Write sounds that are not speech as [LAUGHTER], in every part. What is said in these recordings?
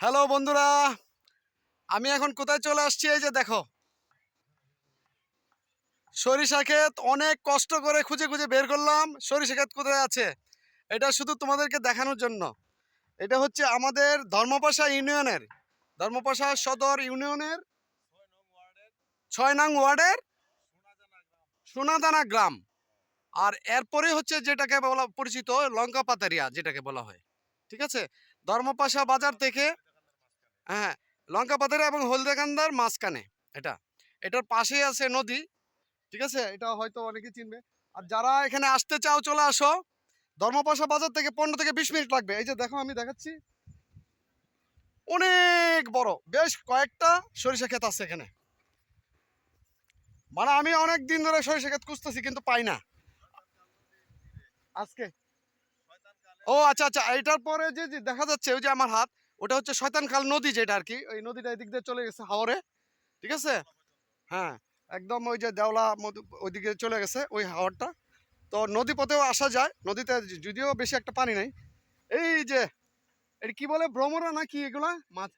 Hello বন্ধুরা, আমি এখন কোথায় চলে আসছি? এই যে দেখো। সরিষা ক্ষেত অনেক কষ্ট করে খুঁজে খুঁজে বের করলাম। সরিষা ক্ষেত কোথায় আছে? এটা শুধু তোমাদেরকে দেখানোর জন্য। এটা হচ্ছে আমাদের ধর্মপাশা ইউনিয়নের, ধর্মপাশা সদর ইউনিয়নের ছয় নং ওয়ার্ডের সোনাদানা গ্রাম। আর এরপরে হচ্ছে যেটাকে বলা পরিচিত লঙ্কা পাতারিয়া, যেটাকে বলা হয়। ঠিক আছে? ধর্মপাশা বাজার থেকে হ্যাঁ লঙ্কা পাতারিয়া এবং হলদেকান্দার মাঝখানে, এটা। এটার পাশেই আছে নদী, ঠিক আছে? এটা হয়তো অনেকে চিনবে। আর যারা এখানে আসতে চাও, চলে আসো। ধর্মপাশা বাজার থেকে পনেরো থেকে বিশ মিনিট লাগবে। এই যে দেখো, আমি দেখাচ্ছি। অনেক বড়, বেশ কয়েকটা সরিষা ক্ষেত আছে এখানে। মানে আমি অনেক দিন ধরে সরিষা ক্ষেত খুঁজতেছি, কিন্তু পাই না। আজকে ও আচ্ছা আচ্ছা এটার পরে যে দেখা যাচ্ছে, ওই যে আমার হাত, ওটা হচ্ছে শয়তানখাল নদী যেটা আর কি, ওই নদীটা এদিক দিয়ে চলে গেছে হাওরে, ঠিক আছে? হ্যাঁ একদম ওই যে দেওলা মধু, ওইদিকে চলে গেছে, ওই হাওরটা। তো নদী পথেও আসা যায়, নদীতে যদিও বেশি একটা পানি নাই। এই যে এটা কি বলে ভ্রমরা না কি এগুলা? মাছ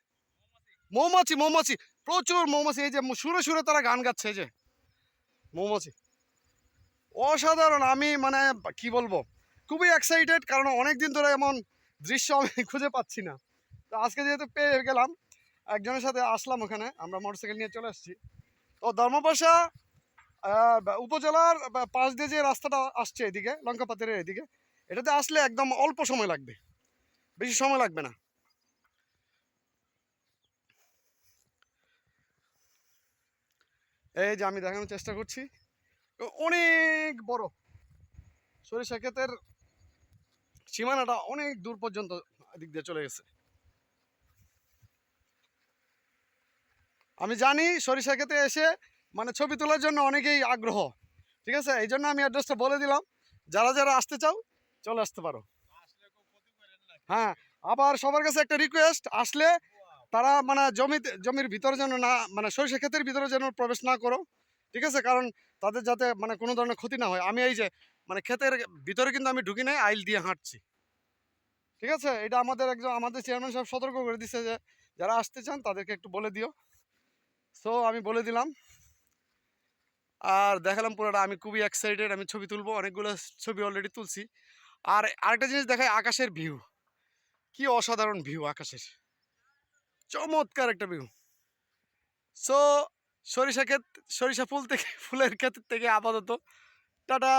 মৌমাছি মৌমাছি, প্রচুর মৌমাছি, এই যে সুরে সুরে তারা গান গাচ্ছে, এই যে, মৌমাছি। অসাধারণ, আমি মানে কি বলব? খুবই এক্সাইটেড কারণ অনেক দিন ধরে এমন দৃশ্য আমি [LAUGHS] খুঁজে পাচ্ছি না। তো আজকে যেহেতু পেয়ে গেলাম, একজনের সাথে আসলাম ওখানে, আমরা মোটরসাইকেল নিয়ে চলে আসছি। তো ধর্মপাশা উপজেলার পাশ দিয়ে যে রাস্তাটা আসছে এদিকে, লঙ্কাপাতের এদিকে, এটাতে আসলে একদম অল্প সময় লাগবে। বেশি সময় লাগবে না। এই যে আমি দেখানোর চেষ্টা করছি। অনেক বড়। সরিষা ক্ষেতের সীমানাটা অনেক দূর পর্যন্ত দিক দিয়ে চলে গেছে। আমি জানি সরিষা ক্ষেতে এসে মানে ছবি তোলার জন্য অনেকেই আগ্রহ, ঠিক আছে? এই জন্য আমি অ্যাড্রেসটা বলে দিলাম। যারা যারা আসতে চাও, চলে আসতে পারো। হ্যাঁ আবার সবার কাছে একটা রিকোয়েস্ট আসলে তারা মানে জমিতে জমির ভিতরে যেন না মানে সরিষা ক্ষেতের ভিতরে যেন প্রবেশ না করো, ঠিক আছে? কারণ তাদের যাতে মানে কোনো ধরনের ক্ষতি না হয়। আমি এই যে মানে ক্ষেতের ভিতরে কিন্তু আমি ঢুকি নাই, আইল দিয়ে হাঁটছি। ঠিক আছে? এটা আমাদের একজন, আমাদের চেয়ারম্যান সাহেব সতর্ক করে দিচ্ছে যে, যারা আসতে চান তাদেরকে একটু বলে দিও। সো আমি বলে দিলাম। আর দেখালাম পুরোটা, আমি খুবই এক্সাইটেড আমি ছবি তুলবো, অনেকগুলো ছবি অলরেডি তুলছি। আর আরেকটা জিনিস দেখায় আকাশের ভিউ কি অসাধারণ ভিউ আকাশের। চমৎকার একটা ভিউ সো সরিষা ক্ষেত, সরিষা ফুল থেকে, ফুলের ক্ষেত থেকে আপাতত। টাটা!